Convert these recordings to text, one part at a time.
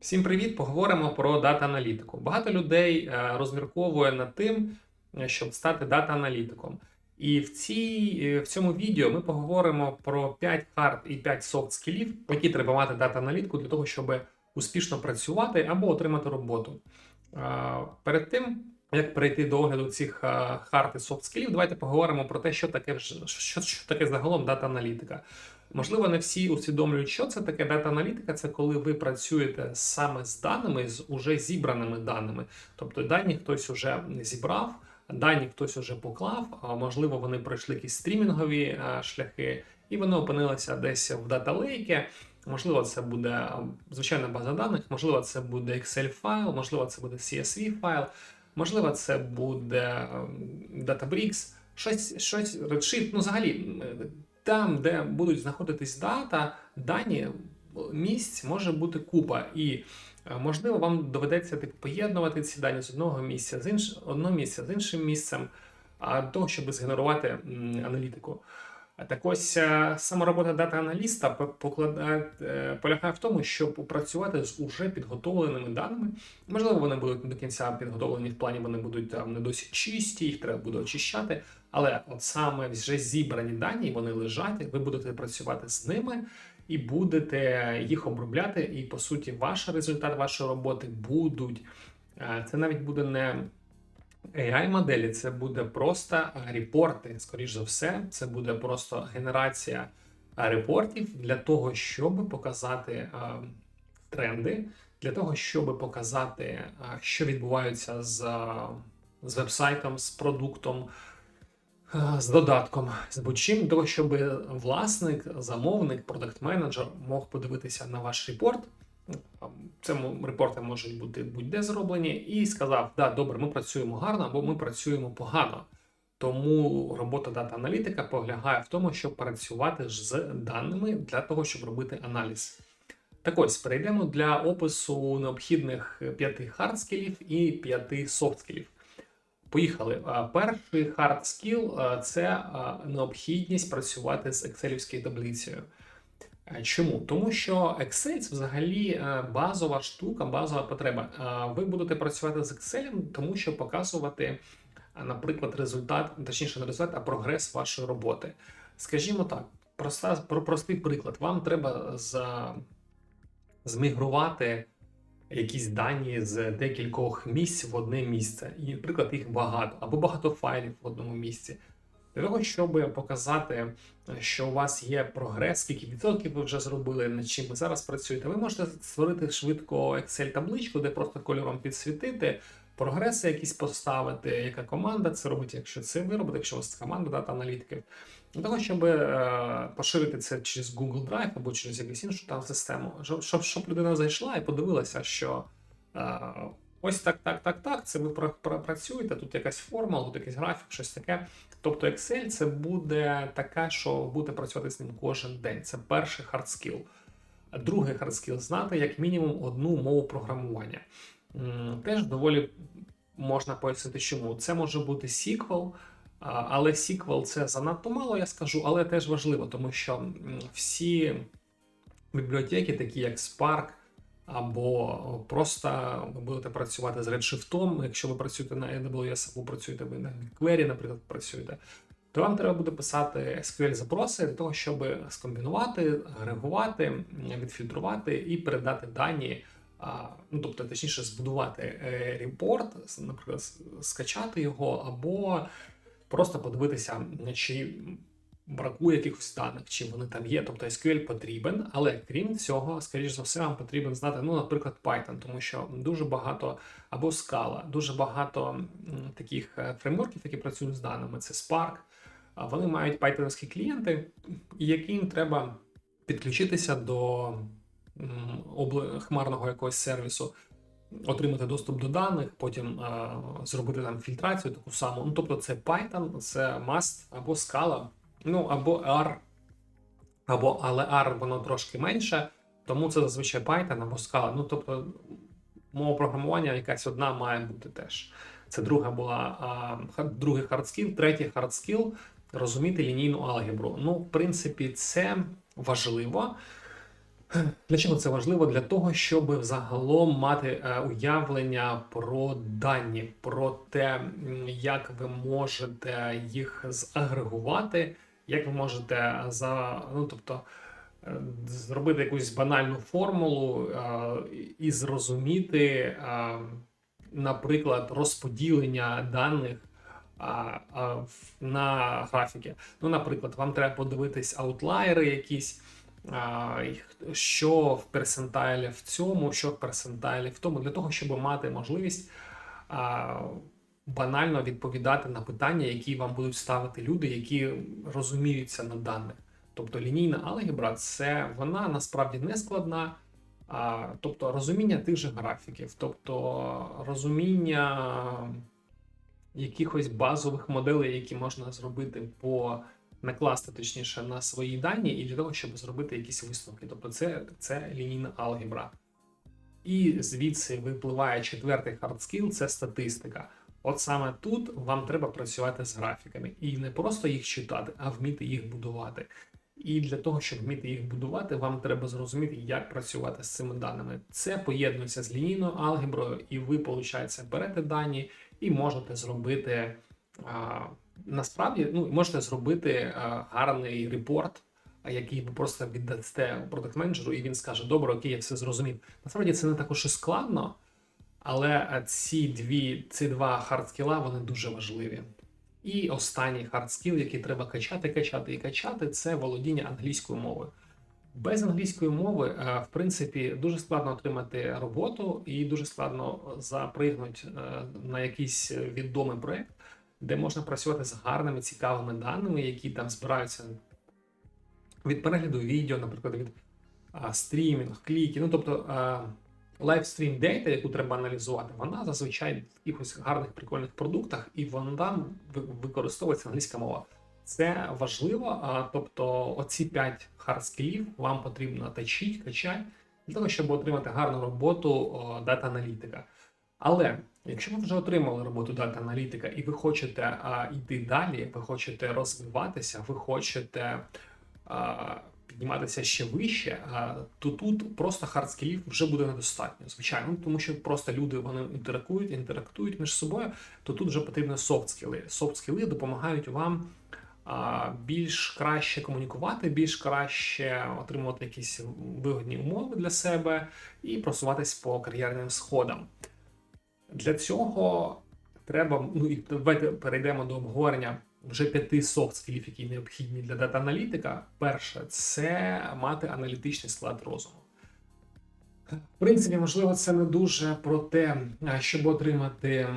Всім привіт! Поговоримо про дата-аналітику. Багато людей е, розмірковує над тим, е, щоб стати дата-аналітиком. І в, цій, е, в цьому відео ми поговоримо про 5 хард і 5 софт скілів, які треба мати дата-аналітику для того, щоб успішно працювати або отримати роботу. Перед тим, як перейти до огляду цих хард і софт скілів, давайте поговоримо про те, що таке, що, що таке загалом дата-аналітика. Можливо, не всі усвідомлюють, що це таке дата-аналітика. Це коли ви працюєте саме з даними, з уже зібраними даними. Тобто дані хтось уже зібрав, дані хтось уже поклав, а можливо, вони пройшли якісь стрімінгові шляхи, і вони опинилися десь в дата-лейкі. Можливо, це буде звичайна база даних, можливо, це буде Excel файл, можливо, це буде CSV файл, можливо, це буде ем, Databricks, щось, щось Redshift, ну взагалі. Там, де будуть знаходитись дата, дані місць може бути купа, і е, можливо вам доведеться типу, поєднувати ці дані з одного місця, з інш... одного місця з іншим місцем, а того, щоб згенерувати аналітику. Так ось е, сама робота дата-аналіста покладає, е, полягає в тому, щоб працювати з уже підготовленими даними. Можливо, вони будуть не до кінця підготовлені в плані, вони будуть там не досить чисті, їх треба буде очищати. Але от саме вже зібрані дані, вони лежать, ви будете працювати з ними і будете їх обробляти. І по суті, ваш результат вашої роботи будуть. е, Це навіть буде не AI-моделі, це буде просто репорти. Скоріш за все, це буде просто генерація репортів для того, щоб показати е, тренди, для того, щоб показати, е, що відбувається з, з вебсайтом, з продуктом, з додатком, з будь-чим, того, щоб власник, замовник, продакт-менеджер мог подивитися на ваш репорт. Це репорти можуть бути будь-де зроблені, і сказав: да, добре, ми працюємо гарно або ми працюємо погано. Тому робота дата-аналітика полягає в тому, щоб працювати з даними для того, щоб робити аналіз. Так ось перейдемо для опису необхідних п'яти хард скілів і п'яти софт скілів. Поїхали. Перший хард скіл це необхідність працювати з екселівською таблицею. Е, Чому? Тому що Excel це взагалі е, базова штука, базова потреба. Е, Ви будете працювати з Excel, тому що показувати, е, наприклад, результат, точніше, не результат, а прогрес вашої роботи. Скажімо так, проста, про простий приклад. Вам треба за, змігрувати якісь дані з декількох місць в одне місце. І, наприклад, їх багато, або багато файлів в одному місці. Для того, щоб показати, що у вас є прогрес, скільки відсотків ви вже зробили, над чим ви зараз працюєте, ви можете створити швидко Excel-табличку, де просто кольором підсвітити, прогреси якісь поставити, яка команда це робить, якщо це ви робите, якщо у вас команда дата-аналітиків. Для того, щоб е, поширити це через Google Drive або через якусь іншу там систему, щоб, щоб, людина зайшла і подивилася, що е, ось так, так, так, так, це ви пра- пра- працюєте, тут якась формула, тут якийсь графік, щось таке. Тобто Excel це буде така, що будете працювати з ним кожен день. Це перший хардскіл. Другий хардскіл знати як мінімум одну мову програмування. Теж доволі можна пояснити, чому. Це може бути SQL, але SQL це занадто мало, я скажу, але теж важливо, тому що всі бібліотеки, такі як Spark, або просто ви будете працювати з Redshift, якщо ви працюєте на AWS, або працюєте ви на BigQuery, наприклад, працюєте, то вам треба буде писати SQL запроси для того, щоб скомбінувати, агрегувати, відфільтрувати і передати дані. Ну, тобто, точніше, збудувати е, репорт, наприклад, скачати його, або просто подивитися, чи бракує якихось даних, чи вони там є. Тобто SQL потрібен, але крім цього, скоріш за все, вам потрібен знати, ну, наприклад, Python, тому що дуже багато або Scala, дуже багато таких е, фреймворків, які працюють з даними. Це Spark. Вони мають пайтоновські клієнти, яким треба підключитися до хмарного якогось сервісу, отримати доступ до даних, потім е, зробити там фільтрацію таку саму. Ну, тобто це Python, це Mast або Scala, ну або R, або але R воно трошки менше, тому це зазвичай Python або Scala. Ну тобто мова програмування якась одна має бути теж. Це друга була а, другий хардскіл, третій хардскіл розуміти лінійну алгебру. Ну, в принципі, це важливо. Для чого це важливо? Для того, щоб взагалом мати е, уявлення про дані, про те, як ви можете їх загрегувати, як ви можете за ну тобто е, зробити якусь банальну формулу е, і зрозуміти, наприклад, розподілення даних на графіки. Ну, наприклад, вам треба подивитись аутлайери якісь. Що в персентайлі в цьому, що в персентайлі в тому, для того, щоб мати можливість банально відповідати на питання, які вам будуть ставити люди, які розуміються на даних. Тобто лінійна алгебра це вона насправді не складна. А, тобто розуміння тих же графіків, тобто розуміння якихось базових моделей, які можна зробити по накласти точніше на свої дані, і для того, щоб зробити якісь висновки. Тобто, це, це лінійна алгебра. І звідси випливає четвертий skill – це статистика. От саме тут вам треба працювати з графіками і не просто їх читати, а вміти їх будувати. І для того, щоб вміти їх будувати, вам треба зрозуміти, як працювати з цими даними. Це поєднується з лінійною алгеброю, і ви, виходить, берете дані і можете зробити а, насправді ну, можете зробити а, гарний репорт, який ви просто віддасте продакт менеджеру, і він скаже: Добре, окей, я все зрозумів. Насправді це не також і складно, але ці дві, ці два хардскіла вони дуже важливі. І останній хардскіл, який треба качати, качати і качати, це володіння англійською мовою. Без англійської мови, е, в принципі, дуже складно отримати роботу і дуже складно запригнути е, на якийсь відомий проект, де можна працювати з гарними, цікавими даними, які там збираються від перегляду відео, наприклад, від а, стрімінг, кліки. Ну тобто лайвстрім дейта, яку треба аналізувати, вона зазвичай в якихось гарних прикольних продуктах, і вона ви- використовується англійська мова. Це важливо. А, тобто, оці 5 хардскілів вам потрібно точити, качати для того, щоб отримати гарну роботу дата аналітика. Але якщо ви вже отримали роботу дата аналітика і ви хочете а, йти далі, ви хочете розвиватися, ви хочете а, підніматися ще вище, а, то тут просто хардскілів вже буде недостатньо. Звичайно, тому що просто люди вони інтеракують, інтерактують між собою, то тут вже потрібні софт-скіли. Софт-скіли допомагають вам а, більш краще комунікувати, більш краще отримувати якісь вигодні умови для себе і просуватись по кар'єрним сходам. Для цього треба. Ну і давайте перейдемо до обговорення вже п'яти софт-скілів, які необхідні для дата-аналітика. Перше це мати аналітичний склад розуму. В принципі, можливо, це не дуже про те, щоб отримати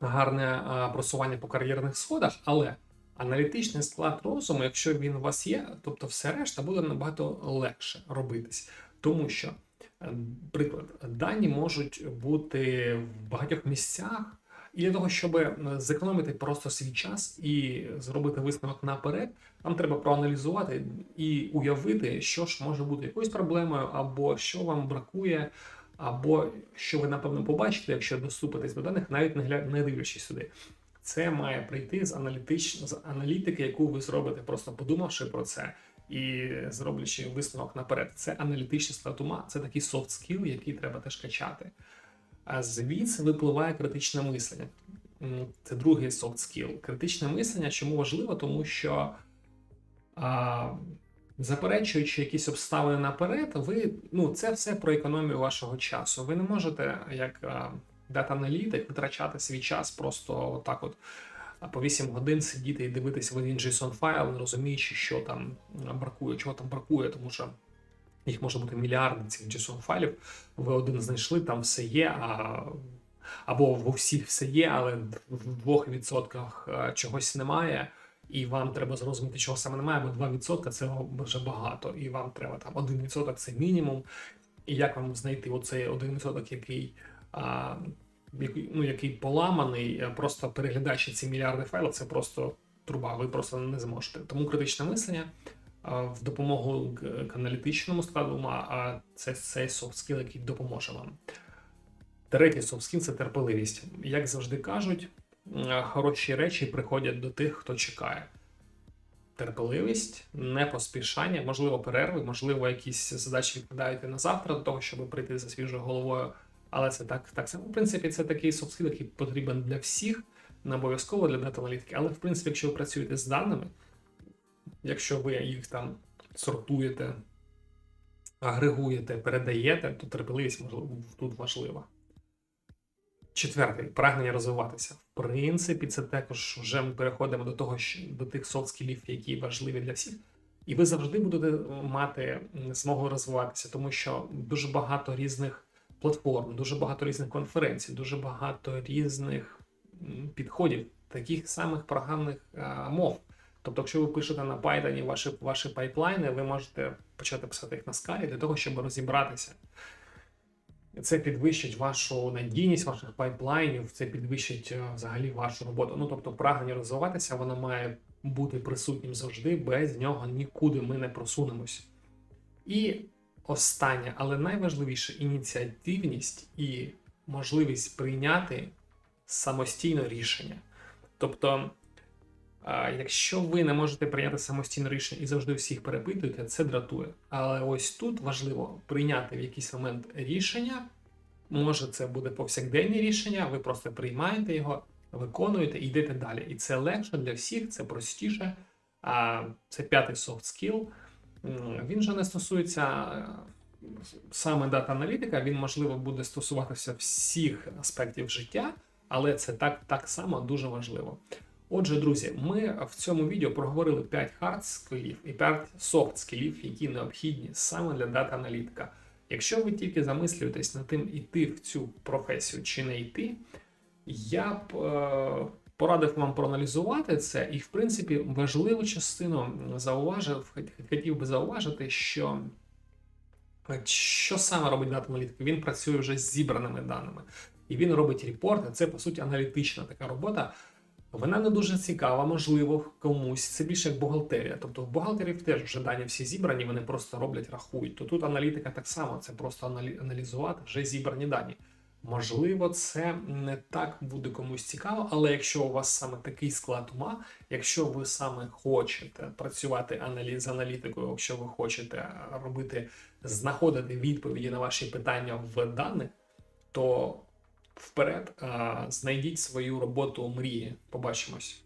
гарне просування по кар'єрних сходах, але аналітичний склад розуму, якщо він у вас є, тобто все решта буде набагато легше робитись, тому що. Приклад, дані можуть бути в багатьох місцях, і для того, щоб е, зекономити просто свій час і зробити висновок наперед, нам треба проаналізувати і уявити, що ж може бути якоюсь проблемою, або що вам бракує, або що ви напевно побачите, якщо доступитесь до даних, навіть не дивлячись сюди. Це має прийти з аналітич... з аналітики, яку ви зробите, просто подумавши про це і зроблячи висновок наперед. Це аналітичний склад ума, це такий soft skill, який треба теж качати. А звідси випливає критичне мислення. Це другий soft skill. Критичне мислення чому важливо? Тому що а, заперечуючи якісь обставини наперед, ви ну це все про економію вашого часу. Ви не можете, як дата-аналітик, витрачати свій час просто так, от по 8 годин сидіти і дивитися в один JSON файл, не розуміючи, що там бракує, чого там бракує, тому що їх може бути мільярди цих JSON файлів. Ви один знайшли, там все є, а або в усіх все є, але в 2% чогось немає. І вам треба зрозуміти, чого саме немає, бо 2% це вже багато, і вам треба там 1% це мінімум. І як вам знайти оцей 1%, який, а, ну, який поламаний, просто переглядаючи ці мільярди файлів, це просто труба, ви просто не зможете. Тому критичне мислення в допомогу к аналітичному складу ума, а це цей skill, який допоможе вам. Третій skill – це терпеливість. Як завжди кажуть, е, хороші речі приходять до тих, хто чекає. терпеливість, непоспішання, можливо, перерви, можливо, якісь задачі відкладаєте на завтра до того, щоб прийти за свіжою головою. Але це так, так само. В принципі, це такий софт який потрібен для всіх, не обов'язково для дата-аналітики. Але в принципі, якщо ви працюєте з даними, якщо ви їх там сортуєте, агрегуєте, передаєте, то терпеливість можливо тут важлива. Четвертий прагнення розвиватися. В принципі, це також вже ми переходимо до того, що до тих софт-скілів, які важливі для всіх. І ви завжди будете мати змогу розвиватися, тому що дуже багато різних платформ, дуже багато різних конференцій, дуже багато різних підходів, таких самих програмних а, мов. Тобто, якщо ви пишете на Python ваші, ваші пайплайни, ви можете почати писати їх на скалі для того, щоб розібратися. Це підвищить вашу надійність ваших пайплайнів, це підвищить е, взагалі вашу роботу. Ну тобто, прагнення розвиватися, воно має бути присутнім завжди, без нього нікуди ми не просунемось. І останнє, але найважливіше ініціативність і можливість прийняти самостійно рішення. Тобто, якщо ви не можете прийняти самостійне рішення і завжди всіх перепитуєте, це дратує. Але ось тут важливо прийняти в якийсь момент рішення. Може, це буде повсякденне рішення, ви просто приймаєте його, виконуєте і йдете далі. І це легше для всіх, це простіше. Це п'ятий soft skill. М, Він же не стосується е, саме дата-аналітика, він, можливо, буде стосуватися всіх аспектів життя, але це так, так само дуже важливо. Отже, друзі, ми в цьому відео проговорили 5 хард скілів і 5 софт скілів, які необхідні саме для дата-аналітика. Якщо ви тільки замислюєтесь над тим, іти в цю професію чи не йти, я б е, порадив вам проаналізувати це, і, в принципі, важливу частину зауважив, хотів би зауважити, що е, що саме робить дата-аналітик? Він працює вже з зібраними даними, і він робить репорти. Це по суті аналітична така робота. Вона не дуже цікава, можливо, комусь. Це більше як бухгалтерія. Тобто в бухгалтерів теж вже дані всі зібрані, вони просто роблять, рахують. То тут аналітика так само, це просто аналізувати вже зібрані дані. Можливо, це не так буде комусь цікаво, але якщо у вас саме такий склад ума, якщо ви саме хочете працювати з аналітикою, якщо ви хочете робити, знаходити відповіді на ваші питання в даних, то вперед, знайдіть свою роботу мрії. Побачимось.